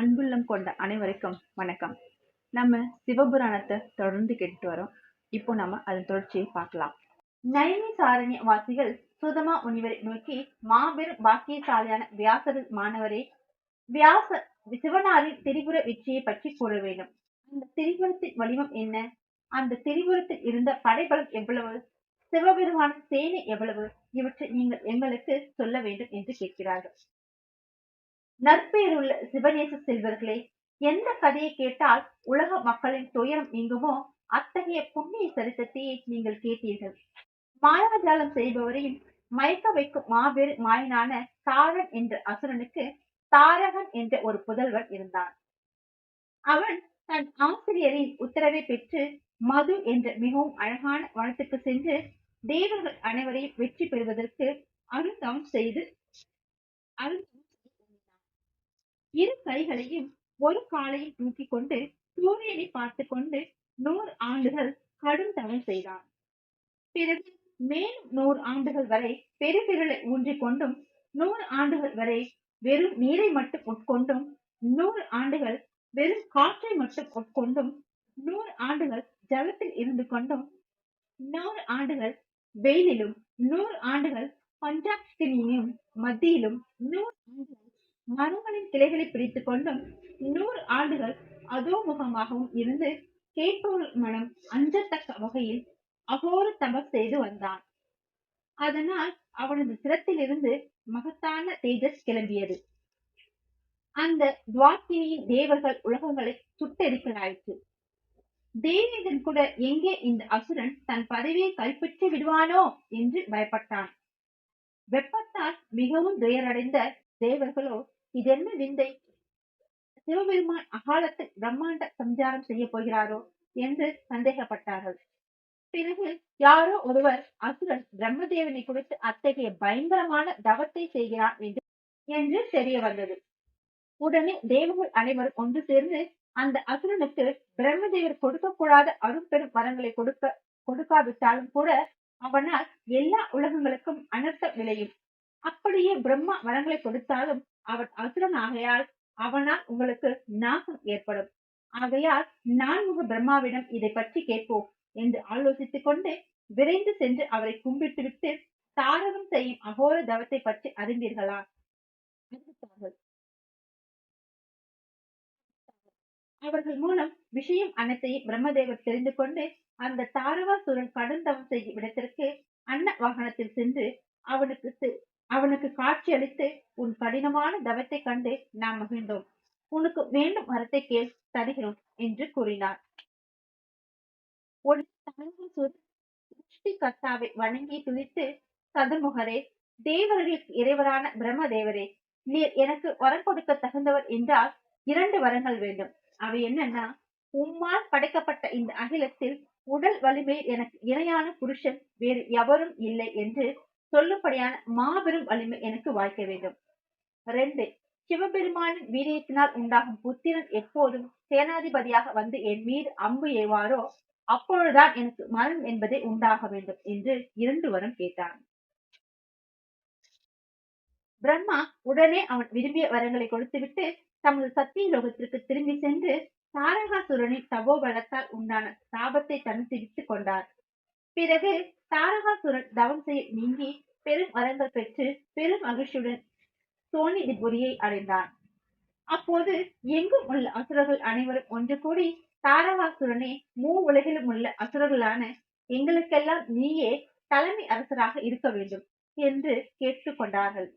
அன்புள்ளம் கொண்ட அனைவருக்கும் வணக்கம். நம்ம சிவபுராணத்தை தொடர்ந்து கேட்டுட்டு வரோம். இப்போ நம்ம அதன் தொடர்ச்சியை பார்க்கலாம். நயனி சாரண்ய வாசிகள் சுதமா முனிவரை நோக்கி மாபெரும் பாக்கியசாலியான வியாசர் மாணவரே வியாச சிவனாரின் திரிபுர வெற்றியை பற்றி கூற வேண்டும். அந்த திரிபுரத்தின் வடிவம் என்ன? அந்த திரிபுரத்தில் இருந்த படைபலம் எவ்வளவு? சிவபெருமான சேனை எவ்வளவு? இவற்றை நீங்கள் எங்களுக்கு சொல்ல வேண்டும் என்று கேட்கிறார்கள். நற்பெயருள்ள சிவநேச செல்வர்களே எந்த கதையை கேட்டால் உலக மக்களின் துயரம் நீங்குமோ அத்தகைய புண்ணிய சரித்திரத்தையே நீங்கள் கேட்டீர்கள். மாயாஜாலம் செய்பவரையும் மயக்க வைக்கும் மாபெரும் மாயனான தாரன் என்ற அசுரனுக்கு தாரகன் என்ற ஒரு புதல்வன் இருந்தான். அவன் தன் ஆசிரியரின் உத்தரவை பெற்று மது என்ற மிகவும் அழகான வனத்துக்கு சென்று தேவர்கள் அனைவரையும் வெற்றி பெறுவதற்கு அருந்தம் செய்து அருந்தம் இரு கைகளையும் ஒரு காலையில் தூக்கி கொண்டு சூரியனை பார்த்து கொண்டு நூறு ஆண்டுகள் கடும் தவம் செய்தான் பிறகு மேலும் நூறு ஆண்டுகள் வரை பெருவிரலை ஊன்றிக் கொண்டும் நூறு ஆண்டுகள் வரை வெறும் நீரை மட்டும் உட்கொண்டும் நூறு ஆண்டுகள் வெறும் காற்றை மட்டும் உட்கொண்டும் நூறு ஆண்டுகள் ஜலத்தில் இருந்து கொண்டும் நூறு ஆண்டுகள் வெயிலிலும் நூறு ஆண்டுகள் பஞ்சாக்னியும் மத்தியிலும் நூறு ஆண்டுகள் மரங்களின் கிளைகளை பிடித்துக் கொண்டும் நூறு ஆண்டுகள் அதோமுகமாகவும் இருந்து கேட்பவர்கள் மனம் அஞ்சத்தக்க வகையில் அகோர தபஸ் செய்து வந்தான். அதனால் அவனது சிரத்திலிருந்து மகத்தான தேஜஸ் கிளம்பியது. அந்த துவாக்கினியின் தேவர்கள் உலகங்களை சுட்டெரிக்கலாயிற்று தேவேந்திரன் கூட எங்கே இந்த அசுரன் தன் பதவியை கைப்பற்றி விடுவானோ என்று பயப்பட்டான். வெப்பத்தால் மிகவும் துயரடைந்த தேவர்களோ இதென்ன விந்தை? சிவபெருமான் அகாலத்தில் பிரம்மாண்ட சஞ்சாரம் செய்ய போகிறாரோ என்று சந்தேகப்பட்டார்கள். பிறகு யாரோ ஒருவர் அசுரன் பிரம்மதேவனை குறித்து அத்தகைய பயங்கரமான தவத்தை செய்கிறான் என்று என்று தெரிய வந்தது. உடனே தேவர்கள் அனைவரும் ஒன்று சேர்ந்து அந்த அசுரனுக்கு பிரம்மதேவர் கொடுக்கக்கூடாத அரும்பெரும் வரங்களை கொடுக்க கொடுக்காவிட்டாலும் கூட அவனால் எல்லா உலகங்களுக்கும் அனர்த்தம் விளையும். அப்படியே பிரம்மா வரங்களை கொடுத்தாலும் அவன் அசுரன் ஆகையால் அவனால் உங்களுக்கு நாசம் ஏற்படும். ஆகையால் நான்முக பிரம்மாவிடம் இதை பற்றி கேட்போம் என்று ஆலோசித்துக் கொண்டு விரைந்து சென்று அவரை கும்பிட்டு விட்டு தாரகம் செய்யும் அகோர தவத்தை பற்றி அறிந்தீர்களா? அவர்கள் மூலம் விஷயம் அனைத்தையும் பிரம்மதேவர் தெரிந்து கொண்டு அந்த தாரவாசுரன் தாரகாசுரன் கடுந்தவம் செய்யும் இடத்திற்கு அன்ன வாகனத்தில் சென்று அவனுக்கு அவனுக்கு காட்சி அளித்து உன் கடினமான தவத்தை கண்டு நாம் மகிழ்ந்தோம். உனக்கு வேண்டும் வரத்தை கேள் தருகிறோம் என்று கூறினார். உடனே கர்த்தாவை வணங்கி துதித்து சதுர்முகரே தேவர்களுக்கு இறைவரான பிரம்மதேவரே நீர் எனக்கு வரம் கொடுக்க தகுந்தவர் என்றால் இரண்டு வரங்கள் வேண்டும். அவை என்னன்னா உம்மால் படைக்கப்பட்ட இந்த அகிலத்தில் உடல் வலிமையில் எனக்கு இணையான புருஷன் வேறு எவரும் இல்லை என்று சொல்லும்படியான மாபெரும் வலிமை எனக்கு வாய்க்க வேண்டும். ரெண்டு சிவபெருமானின் வீரியத்தினால் உண்டாகும் புத்திரன் எப்போதும் சேனாதிபதியாக வந்து என் மீது அம்பு ஏவாரோ அப்பொழுதுதான் எனக்கு மரணம் என்பதே உண்டாக வேண்டும் என்று இரண்டு வரம் கேட்டான். பிரம்மா உடனே அவன் விரும்பிய வரங்களை கொடுத்துவிட்டு தமது சத்திய லோகத்திற்கு திரும்பி சென்று தாரகாசுரனின் தபோபலத்தால் உண்டான சாபத்தை தனித்து விட்டுக் கொண்டார். பிறகு தாரகாசுரன் தவம் செய்ய நீங்கி பெரும் வரங்கள் பெற்று பெரும் மகிழ்ச்சியுடன் சோனிதிபுரியை அடைந்தான். அப்போது எங்கும் உள்ள அசுரர்கள் அனைவரும் ஒன்று கூடி தாரகாசுரனே மூ உலகிலும் உள்ள அசுரர்களான எங்களுக்கெல்லாம் நீயே தலைமை அரசராக இருக்க வேண்டும் என்று கேட்டுக்கொண்டார்கள்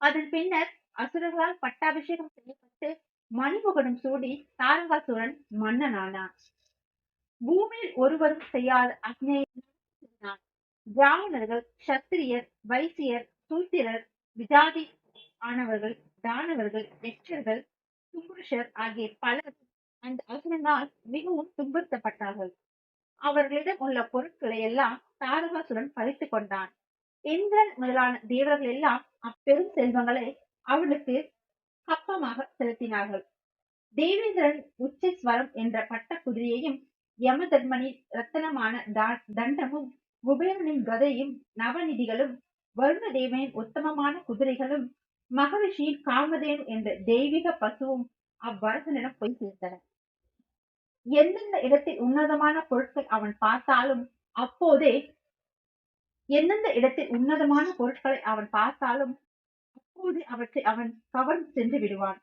அதன் பின்னர் அசுரர்களால் பட்டாபிஷேகம் செய்யப்பட்டு மணிமுகனும் சூடி தாரகாசுரன் மன்னனானான். பூமியில் ஒருவரும் செய்யாத அக்னியை செய்தான். பிராமணர்கள் சத்திரியர் வைசியர் சூத்திரர் விஜாதி ஆனவர்கள் தானவர்கள் வெற்றர்கள் தும்புருஷர் ஆகிய பலர் அந்த அசுரனால் மிகவும் துன்புறுத்தப்பட்டார்கள். அவர்களிடம் உள்ள பொருட்களை எல்லாம் தாரகாசுரன் பறித்துக் கொண்டான். இந்திரன் முதலான தேவர்கள் எல்லாம் அப்பெரும் செல்வங்களை அவனுக்கு கப்பமாக செலுத்தினார்கள். தேவேந்திரன் உச்சஸ்வரம் என்ற பட்ட குதிரையையும் யமதர்மனின் ரத்தனமான தண்டமும் குபேரனின் கதையும் நவநிதிகளும் வருண தேவனின் உத்தமமான குதிரைகளும் மகரிஷியின் காமதேனு என்ற தெய்வீக பசுவும் அவ்வரசனிடம் போய் சேர்த்தன. எந்தெந்த இடத்தில் உன்னதமான பொருட்கள் அவன் பார்த்தாலும் அப்போதே எந்தெந்த இடத்தில் உன்னதமான பொருட்களை அவன் பார்த்தாலும் அப்போது அவற்றை அவன் கவர்ந்து சென்று விடுவான்.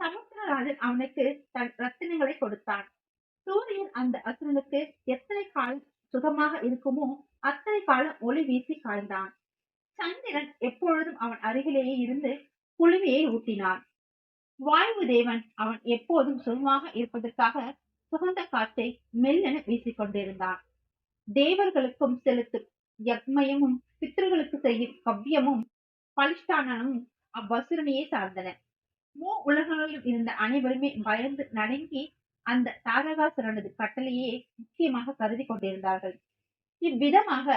சமுத்திரராஜன் அவனுக்கு தன் ரத்தினங்களை கொடுத்தான். சூரியன் அந்த அசுரனுக்கு எத்தனை காலம் சுகமாக இருக்குமோ அத்தனை காலம் ஒளி வீசி காய்ந்தான். சந்திரன் எப்பொழுதும் அவன் அருகிலேயே இருந்து குளுமையை ஊட்டினான். வாயு தேவன் அவன் எப்போதும் சுகமாக இருப்பதற்காக சுகந்த காற்றை மெல்லென வீசிக்கொண்டிருந்தான். தேவர்களுக்கும் செலுத்தும் யக்மயமும் பித்தர்களுக்கு செய்யும் கவ்யமும் பலிஷ்டானமும் அவ்வசுரனையே சார்ந்தன. மூ உலகங்களிலும் இருந்த அனைவருமே பயந்து நடுங்கி அந்த தாரகாசுரனது கட்டளையே முக்கியமாக கருதி கொண்டிருந்தார்கள். இவ்விதமாக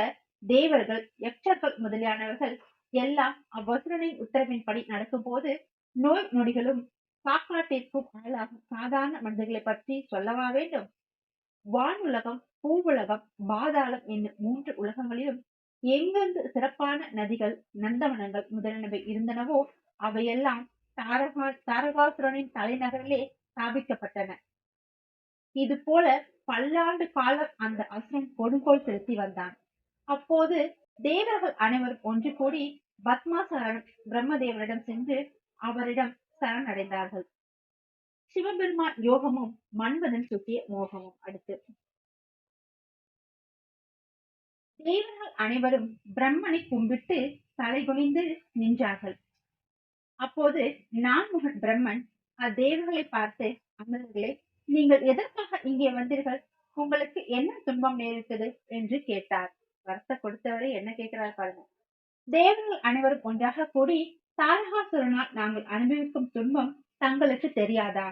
தேவர்கள் யக்ஷர்கள் முதலியானவர்கள் எல்லாம் அவ்வசுரனின் உத்தரவின்படி நடக்கும் போது நோய் நொடிகளும் சாக்காட்டிற்கும் ஆளாகும். சாதாரண மனிதர்களை பற்றி சொல்லவா வேண்டும்? வானுலகம் பூவுலகம் பாதாளம் என்னும் மூன்று உலகங்களிலும் எங்கெங்கு சிறப்பான நதிகள் நந்தவனங்கள் முதலியவை இருந்தனவோ அவையெல்லாம் தாரகா தாரகாசுரனின் தலைநகரிலே ஸ்தாபிக்கப்பட்டன. இது போல பல்லாண்டு காலம் அந்த அசுரன் கொடுங்கோல் செலுத்தி வந்தான். அப்போது தேவர்கள் அனைவரும் ஒன்று கூடி பத்மாசரன் பிரம்மதேவரிடம் சென்று அவரிடம் சரணடைந்தார்கள். சிவபெருமான் யோகமும் மன்மதன் சுட்டிய மோகமும் அடுத்து. தேவர்கள் அனைவரும் பிரம்மனை கும்பிட்டு தலைகுனிந்து நின்றார்கள். அப்போது நான்முகன் பிரம்மன் அத்தேவர்களை பார்த்து அமிர்தர்களே நீங்கள் எதற்காக இங்கே வந்தீர்கள்? உங்களுக்கு என்ன துன்பம் நேரிட்டது? என்று கேட்டார். வரத்தை கொடுத்தவரை என்ன கேட்கிறார் பாருங்க தேவர்கள் அனைவரும் ஒன்றாக கூடி தாரகாசுரனால் நாங்கள் அனுபவிக்கும் துன்பம் தங்களுக்கு தெரியாதா?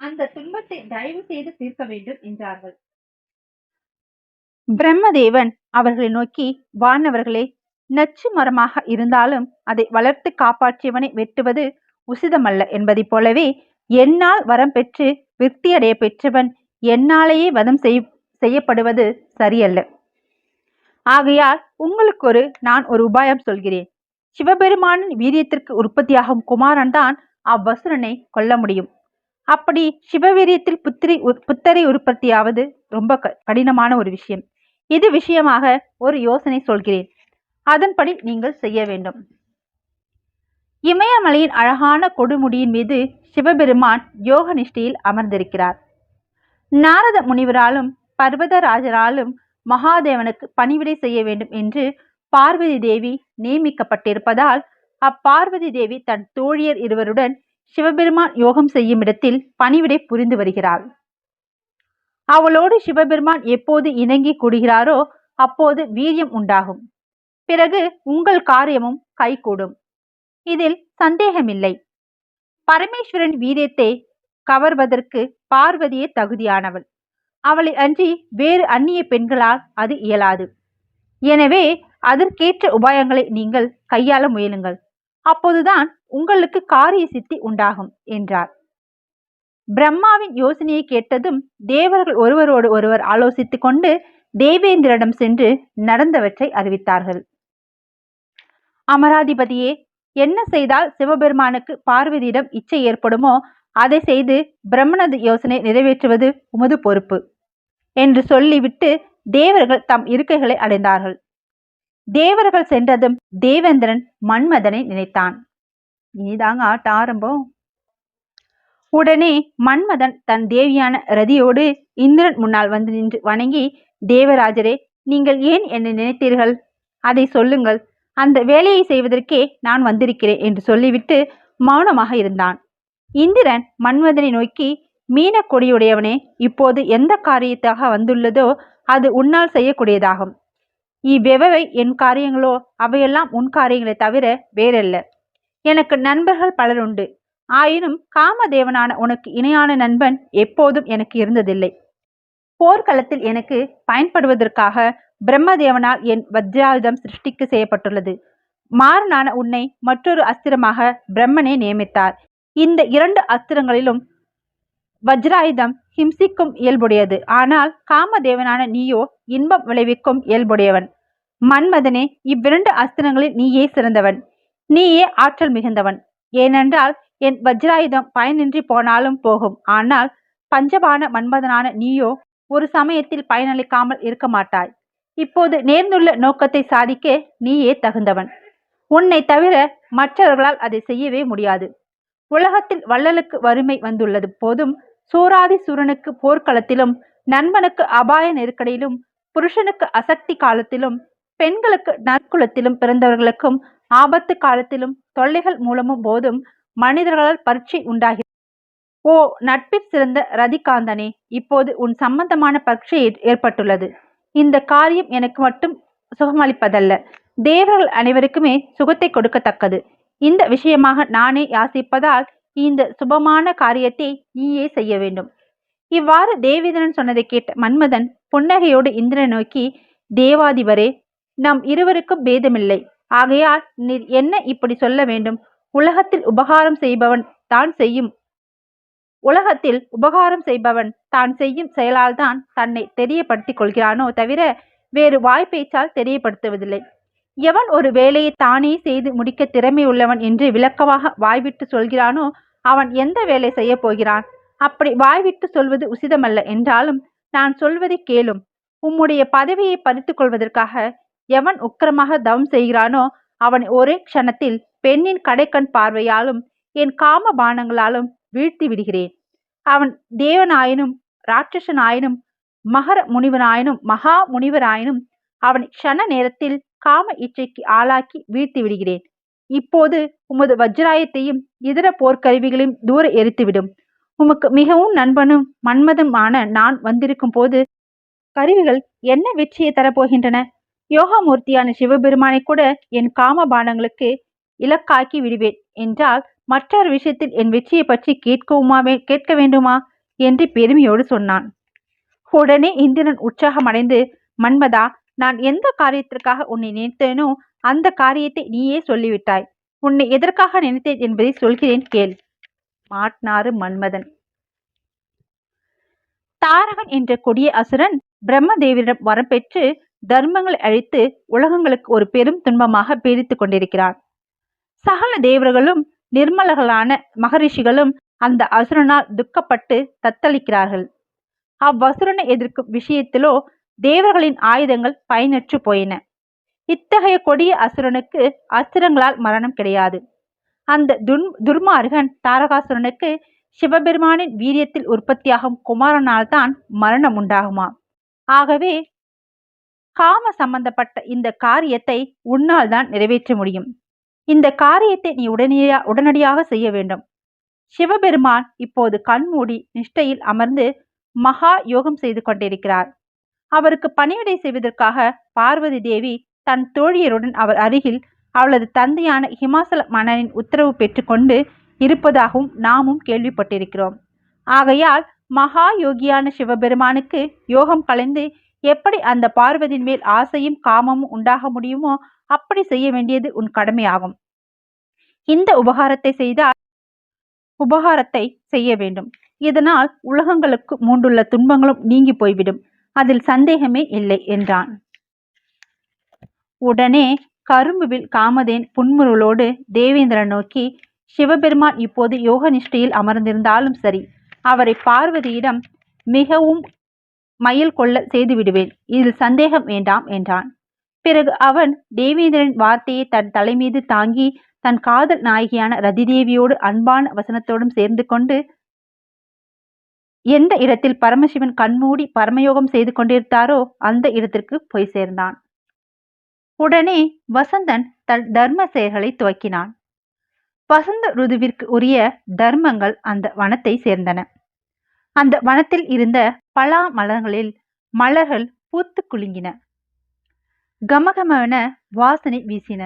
அந்த துன்பத்தை தயவு செய்து தீர்க்க வேண்டும் என்றார்கள். பிரம்மதேவன் அவர்களை நோக்கி வானவர்களே நச்சு மரமாக இருந்தாலும் அதை வளர்த்து காப்பாற்றியவனை வெட்டுவது உசிதமல்ல என்பதைப் போலவே என்னால் வரம் பெற்று விருத்தியடைய பெற்றவன் என்னாலேயே வதம் செய் செய்யப்படுவது சரியல்ல. ஆகையால் உங்களுக்கு ஒரு நான் ஒரு உபாயம் சொல்கிறேன். சிவபெருமானின் வீரியத்திற்கு உற்பத்தியாகும் குமாரன் தான் அவ்வசுரனை கொல்ல முடியும். அப்படி சிவவீரியத்தில் புத்திரி புத்தரை உற்பத்தியாவது ரொம்ப க- கடினமான ஒரு விஷயம். இது விஷயமாக ஒரு யோசனை சொல்கிறேன். அதன்படி நீங்கள் செய்ய வேண்டும். இமயமலையின் அழகான கொடுமுடியின் மீது சிவபெருமான் யோக நிஷ்டையில் அமர்ந்திருக்கிறார். நாரத முனிவராலும் பர்வதராஜராலும் மகாதேவனுக்கு பணிவிடை செய்ய வேண்டும் என்று பார்வதி தேவி நியமிக்கப்பட்டிருப்பதால் அப்பார்வதி தேவி தன் தோழியர் இருவருடன் சிவபெருமான் யோகம் செய்யும் இடத்தில் பணிவிடை புரிந்து வருகிறாள். அவளோடு சிவபெருமான் எப்போது இணங்கி கூடுகிறாரோ அப்போது வீரியம் உண்டாகும். பிறகு உங்கள் காரியமும் கைகூடும். இதில் சந்தேகமில்லை. பரமேஸ்வரன் வீரியத்தை கவர்வதற்கு பார்வதியே தகுதியானவள். அவளை அன்றி வேறு அந்நிய பெண்களால் அது இயலாது. எனவே அதற்கேற்ற உபாயங்களை நீங்கள் கையாள முயலுங்கள். அப்போதுதான் உங்களுக்கு காரிய சித்தி உண்டாகும் என்றார். பிரம்மாவின் யோசனையை கேட்டதும் தேவர்கள் ஒருவரோடு ஒருவர் ஆலோசித்துக் கொண்டு தேவேந்திரனிடம் சென்று நடந்தவற்றை அறிவித்தார்கள். அமராதிபதியே என்ன செய்தால் சிவபெருமானுக்கு பார்வதியிடம் இச்சை ஏற்படுமோ அதை செய்து பிரம்மனது யோசனை நிறைவேற்றுவது உமது பொறுப்பு என்று சொல்லிவிட்டு தேவர்கள் தம் இருக்கைகளை அடைந்தார்கள். தேவர்கள் சென்றதும் தேவேந்திரன் மன்மதனை நினைத்தான். இனிதாங்க ஆட்ட ஆரம்பம். உடனே மன்மதன் தன் தேவியான ரதியோடு இந்திரன் முன்னால் வந்து நின்று வணங்கி தேவராஜரே நீங்கள் ஏன் என்னை நினைத்தீர்கள்? அதை சொல்லுங்கள். அந்த வேலையை செய்வதற்கே நான் வந்திருக்கிறேன் என்று சொல்லிவிட்டு மௌனமாக இருந்தான். இந்திரன் மன்மதனை நோக்கி மீன கொடியுடையவனே இப்போது எந்த காரியத்தாக வந்துள்ளதோ அது உன்னால் செய்யக்கூடியதாகும். இவ்வெவை என் காரியங்களோ அவையெல்லாம் உன் காரியங்களை தவிர வேறல்ல. எனக்கு நண்பர்கள் பலர் உண்டு. ஆயினும் காமதேவனான உனக்கு இணையான நண்பன் எப்போதும் எனக்கு இருந்ததில்லை. போர்க்களத்தில் எனக்கு பயன்படுவதற்காக பிரம்மதேவனால் என் வஜ்ராயுதம் சிருஷ்டிக்கு செய்யப்பட்டுள்ளது. மாறனான உன்னை மற்றொரு அஸ்திரமாக பிரம்மனே நியமித்தார். இந்த இரண்டு அஸ்திரங்களிலும் வஜ்ராயுதம் ஹிம்சிக்கும் இயல்புடையது. ஆனால் காமதேவனான நீயோ இன்பம் விளைவிக்கும் இயல்புடையவன். மன்மதனே இவ்விரண்டு அஸ்திரங்களில் நீயே சிறந்தவன். நீயே ஆற்றல் மிகுந்தவன். ஏனென்றால் என் வஜ்ராயுதம் பயனின்றி போனாலும் போகும். ஆனால் பஞ்சபான மன்மதனான நீயோ ஒரு சமயத்தில் பயனளிக்காமல் இருக்க மாட்டாய். இப்போது நேர்ந்துள்ள நோக்கத்தை சாதிக்க நீயே தகுந்தவன். உன்னை தவிர மற்றவர்களால் அதை செய்யவே முடியாது. உலகத்தில் வள்ளலுக்கு வறுமை வந்துள்ளது போதும். சூராதி சூரனுக்கு போர்க்களத்திலும் நண்பனுக்கு அபாய நெருக்கடியிலும் புருஷனுக்கு அசக்தி காலத்திலும் பெண்களுக்கு நற்குலத்திலும் பிறந்தவர்களுக்கும் ஆபத்து காலத்திலும் தொல்லைகள் மூலமும் போதும் மனிதர்களால் பரீட்சை உண்டாகி ஓ நட்பிற் சிறந்த ரதிகாந்தனே இப்போது உன் சம்பந்தமான பரீட்சை ஏற்- ஏற்பட்டுள்ளது. இந்த காரியம் எனக்கு மட்டும் சுகமளிப்பதல்ல. தேவர்கள் அனைவருக்குமே சுகத்தை கொடுக்கத்தக்கது. இந்த விஷயமாக நானே யாசிப்பதால் இந்த சுபமான காரியத்தை நீயே செய்ய வேண்டும். இவ்வாறு தேவேந்திரன் சொன்னதை கேட்ட மன்மதன் புன்னகையோடு இந்திரன் நோக்கி தேவாதிபரே நம் இருவருக்கும் பேதமில்லை. ஆகையால் நீர் என்ன இப்படி சொல்ல வேண்டும்? உலகத்தில் உபகாரம் செய்பவன் தான் செய்யும். உலகத்தில் உபகாரம் செய்பவன் தான் செய்யும் செயலால் தான் தன்னை தெரியப்படுத்திக் கொள்கிறானோ தவிர வேறு வாய்ப்பேச்சால் தெரியப்படுத்துவதில்லை. எவன் ஒரு வேலையை தானே செய்து முடிக்க திறமை உள்ளவன் என்று விளக்கமாக வாய்விட்டு சொல்கிறானோ அவன் எந்த வேலை செய்ய போகிறான்? அப்படி வாய்விட்டு சொல்வது உசிதமல்ல என்றாலும் நான் சொல்வதை கேளும். உம்முடைய பதவியை பறித்துக் கொள்வதற்காக எவன் உக்கிரமாக தவம் செய்கிறானோ அவன் ஒரே க்ஷணத்தில் பெண்ணின் கடைக்கண் பார்வையாலும் என் காம பானங்களாலும் வீழ்த்தி விடுகிறேன். அவன் தேவனாயினும் ராட்சசனாயினும் மகர முனிவனாயினும் மகா முனிவராயினும் அவனை க்ஷண நேரத்தில் காம இச்சைக்கு ஆளாக்கி வீழ்த்தி விடுகிறேன். இப்போது உமது வஜ்ராயத்தையும் இதர போர்க்கருவிகளையும் தூர எரித்துவிடும். உமக்கு மிகவும் நண்பனும் மன்மதுமான நான் வந்திருக்கும் போது கருவிகள் என்ன வெற்றியை தரப்போகின்றன? யோகமூர்த்தியான சிவபெருமானை கூட என் காமபானங்களுக்கு இலக்காக்கி விடுவேன் என்றால் மற்றொரு விஷயத்தில் என் வெற்றியை பற்றி கேட்கவுமா கேட்க வேண்டுமா? என்று பெருமையோடு சொன்னான். உடனே இந்திரன் உற்சாகமடைந்து மன்மதா நான் எந்த காரியத்திற்காக உன்னை நினைத்தேனோ அந்த காரியத்தை நீயே சொல்லிவிட்டாய். உன்னை எதற்காக நினைத்தேன் என்பதை சொல்கிறேன் கேள். மாட்னாறு மன்மதன். தாரகன் என்ற கொடிய அசுரன் பிரம்மதேவியிடம் வரம் பெற்று தர்மங்களை அழித்து உலகங்களுக்கு ஒரு பெரும் துன்பமாக பீடித்துக் கொண்டிருக்கிறான். சகல தேவர்களும் நிர்மலர்களான மகரிஷிகளும் அந்த அசுரனால் துக்கப்பட்டு தத்தளிக்கிறார்கள். அவ்வசுரனை எதிர்க்கும் விஷயத்திலோ தேவர்களின் ஆயுதங்கள் பயனற்று போயின. இத்தகைய கொடிய அசுரனுக்கு அஸ்திரங்களால் மரணம் கிடையாது. அந்த துன் துர்மார்கன் தாரகாசுரனுக்கு சிவபெருமானின் வீரியத்தில் உற்பத்தியாகும் குமாரனால் தான் மரணம் உண்டாகுமா? ஆகவே காம சம்பந்தப்பட்ட இந்த காரியத்தை உன்னால் தான் நிறைவேற்ற முடியும். இந்த காரியத்தை நீ உடனடியா உடனடியாக செய்ய வேண்டும். சிவபெருமான் இப்போது கண்மூடி நிஷ்டையில் அமர்ந்து மகா யோகம் செய்து கொண்டிருக்கிறார். அவருக்கு பணிவிடை செய்வதற்காக பார்வதி தேவி தன் தோழியருடன் அவர் அருகில் அவளது தந்தையான ஹிமாசல மன்னனின் உத்தரவு பெற்றுக்கொண்டு இருப்பதாகவும் நாமும் கேள்விப்பட்டிருக்கிறோம். ஆகையால் மகா யோகியான சிவபெருமானுக்கு யோகம் கலைந்து எப்படி அந்த பார்வதியின் மேல் ஆசையும் காமமும் உண்டாக முடியுமோ அப்படி செய்ய வேண்டியது உன் கடமையாகும். இந்த உபகாரத்தை செய்தால் உபகாரத்தை செய்ய வேண்டும். இதனால் உலகங்களுக்கு மூண்டுள்ள துன்பங்களும் நீங்கி போய்விடும். அதில் சந்தேகமே இல்லை என்றான். உடனே கரும்புவில் காமதேன் புன்முருளோடு தேவேந்திரன் நோக்கி சிவபெருமான் இப்போது யோக நிஷ்டையில் அமர்ந்திருந்தாலும் சரி அவரை பார்வதியிடம் மிகவும் மயில் கொள்ள செய்து விடுவேன். இதில் சந்தேகம் வேண்டாம் என்றான். பிறகு அவன் தேவேந்திரன் வார்த்தையை தன் தலைமீது தாங்கி தன் காதல் நாயகியான ரதிதேவியோடு அன்பான வசனத்தோடும் சேர்ந்து கொண்டு எந்த இடத்தில் பரமசிவன் கண்மூடி பரமயோகம் செய்து கொண்டிருந்தாரோ அந்த இடத்திற்கு போய் சேர்ந்தான். உடனே வசந்தன் தன் தர்ம செயல்களை துவக்கினான். வசந்த ருதுவிற்கு உரிய தர்மங்கள் அந்த வனத்தை சேர்ந்தன. அந்த வனத்தில் இருந்த பலா மலர்களில் மலர்கள் பூத்து குலுங்கின. கமகமன வாசனை வீசின.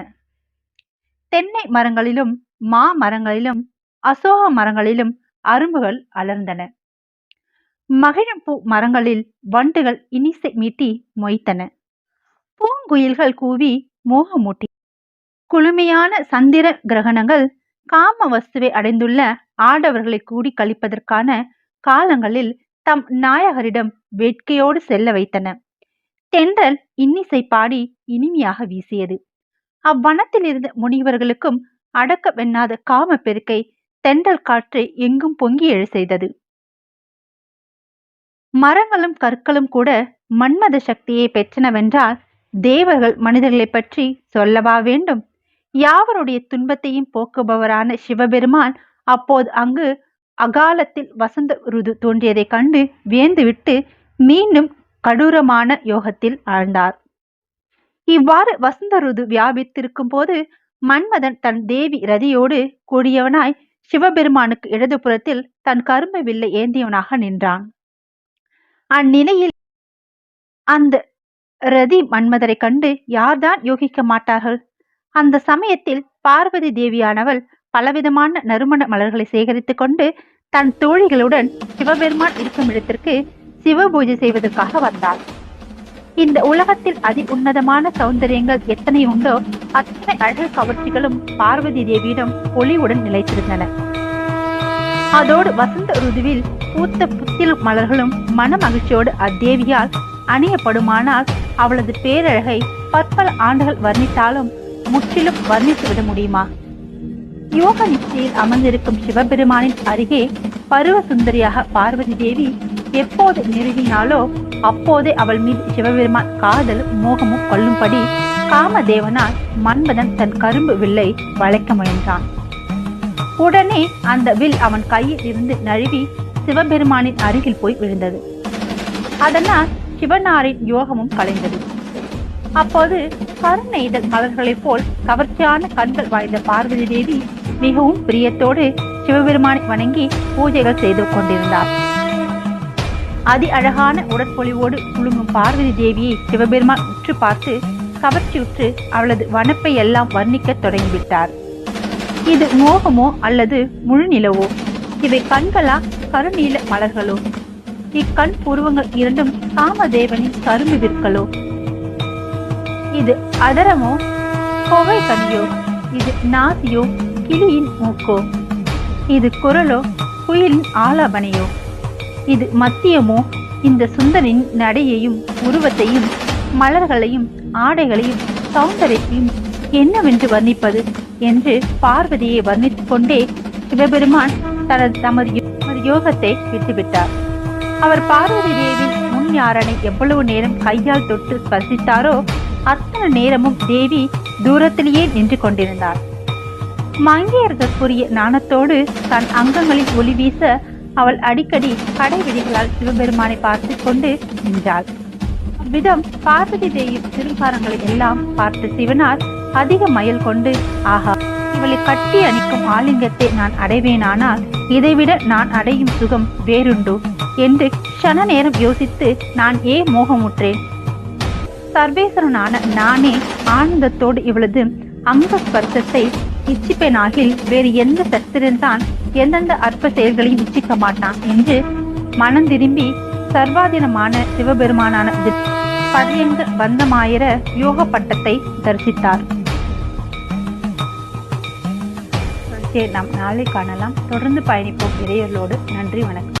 தென்னை மரங்களிலும் மா மரங்களிலும் அசோக மரங்களிலும் அரும்புகள் அலர்ந்தன. மகிழம்பூ மரங்களில் வண்டுகள் இனிசை மீட்டி மொய்த்தன. பூங்குயில்கள் கூவி மோகமூட்டி குளுமையான சந்திர கிரகணங்கள் காம வஸ்துவை அடைந்துள்ள ஆடவர்களை கூடி கழிப்பதற்கான காலங்களில் தம் நாயகரிடம் வேட்கையோடு செல்ல வைத்தன. தென்றல் இன்னிசை பாடி இனிமையாக வீசியது. அவ்வனத்தில் இருந்த முனிவர்களுக்கும் அடக்க வெண்ணாத காம பெருக்கை தென்றல் காற்று எங்கும் பொங்கி எழ செய்தது மரங்களும் கற்களும் கூட மன்மத சக்தியை பெற்றனவென்றால் தேவர்கள் மனிதர்களை பற்றி சொல்லவா வேண்டும்? யாவருடைய துன்பத்தையும் போக்குபவரான சிவபெருமான் அப்போது அங்கு அகாலத்தில் வசந்த ருது தோன்றியதைக் கண்டு வியந்துவிட்டு மீண்டும் கடூரமான யோகத்தில் ஆழ்ந்தார். இவ்வாறு வசந்த ருது வியாபித்திருக்கும் போது மன்மதன் தன் தேவி ரதியோடு கூடியவனாய் சிவபெருமானுக்கு இடதுபுறத்தில் தன் கரும்பு வில்லை ஏந்தியவனாக நின்றான். அந்நிலையில் அந்த ரதி மன்மதரை கண்டு யார்தான் யோகிக்க மாட்டார்கள்? அந்த சமயத்தில் பார்வதி தேவியானவள் பலவிதமான நறுமண மலர்களை சேகரித்துக் கொண்டு தன் தோழிகளுடன் சிவபெருமான் இருக்கும் இடத்திற்கு சிவ பூஜை செய்வதற்காக வந்தார். இந்த உலகத்தில் அதி உன்னதமான சௌந்தரியங்கள் எத்தனை உண்டோ அத்தனை அழகு கவர்ச்சிகளும் பார்வதி தேவியிடம் ஒளிவுடன் நிலைத்திருந்தன. அதோடு வசந்த ருதுவில் பூத்த புத்தில் மலர்களும் மன மகிழ்ச்சியோடு அத்தேவியால் அணியப்படுமானால் அவளது பேரழகை பற்பல ஆண்டுகள் வர்ணித்தாலும் முற்றிலும் வர்ணித்து விட முடியுமா? யோக நிச்சயில் அமர்ந்திருக்கும் சிவபெருமானின் அருகே பருவ சுந்தரியாக பார்வதி தேவி எப்போது நெருங்கினாலோ அப்போதே அவள் மீது சிவபெருமான் காதல் மோகமும் கொள்ளும்படி காமதேவனால் மன்மதன் தன் கரும்பு வில்லை வளைக்க முயன்றான். உடனே அந்த வில் அவன் கையில் இருந்து நழுவி சிவபெருமானின் அருகில் போய் விழுந்தது. அதனால் சிவனாரின் யோகமும் கலைந்தது. அப்போது கருணை இதழ் மலர்களைப் போல் கவர்ச்சியான கண்கள் வாய்ந்த பார்வதி தேவி மிகவும் பிரியத்தோடு சிவபெருமானை வணங்கி பூஜைகள் செய்து கொண்டிருந்தார். அதி அழகான உடற்பொலிவோடு குழுங்கும் பார்வதி தேவியை சிவபெருமான் உற்று பார்த்து கவர்ச்சியுற்று அவளது வனப்பை எல்லாம் வர்ணிக்கத் தொடங்கிவிட்டார். இது மோகமோ அல்லது முழுநிலவோ? இவை கண்களா கருநீல மலர்களோ? இக்கண் புருவங்கள் இரண்டும் காமதேவனின் கரும்பு விற்களோ? இது அதரமோ? கோவை கனியோ இது நாசியோ? கிளியின் மூக்கோ? இது குரலோ? குயிலின் ஆலாபனையோ? இது மத்தியமோ? இந்த சுந்தரின் நடையையும் உருவத்தையும் மலர்களையும் ஆடைகளையும் சௌந்தரியத்தையும் என்னவென்று வர்ணிப்பது என்று பார்வதியை வர்ணித்துக் கொண்டே சிவபெருமான் தனது தமது தமது யோகத்தை விட்டுவிட்டார். அவர் பார்வதி தேவியின் முன் யாரனை எவ்வளவு நேரம் கையால் தொட்டு ஸ்பர்சித்தாரோ அத்தனை நேரமும் தேவி தூரத்திலேயே நின்று கொண்டிருந்தார். மங்கையர்களுக்குரிய நாணத்தோடு தன் அங்கங்களில் ஒளி வீச அவள் அடிக்கடி கடைவிடிகளால் சிவபெருமானை பார்த்து கொண்டு நின்றாள். விதம் பார்வதி தேவியின் திருக்காரங்களை எல்லாம் பார்த்த சிவனார் அதிக மயல் கொண்டு ஆஹா இவளை கட்டி அணிக்கும் ஆலிங்கத்தை நான் அடைவேனானால் இதைவிட நான் அடையும் சுகம் வேறுண்டு என்று க்ஷண நேரம் யோசித்து நான் ஏன் மோகமுற்றேன்? சர்வேஸ்வரனான நானே ஆனந்தத்தோடு இவளது அங்க ஸ்பர்சத்தை இச்சிப்பேனாகில் வேறு எந்த சஸ்திரன்தான் எந்தெந்த அற்ப செயல்களையும் இச்சிக்க மாட்டான் என்று மனம் திரும்பி சர்வாதீனமான சிவபெருமானான தி- பதியங்க பந்தமாயிர யோக பட்டத்தை தரிசித்தார். சரி நாம் நாளை காணலாம். தொடர்ந்து பயணிப்போம். இறையர்களோடு நன்றி வணக்கம்.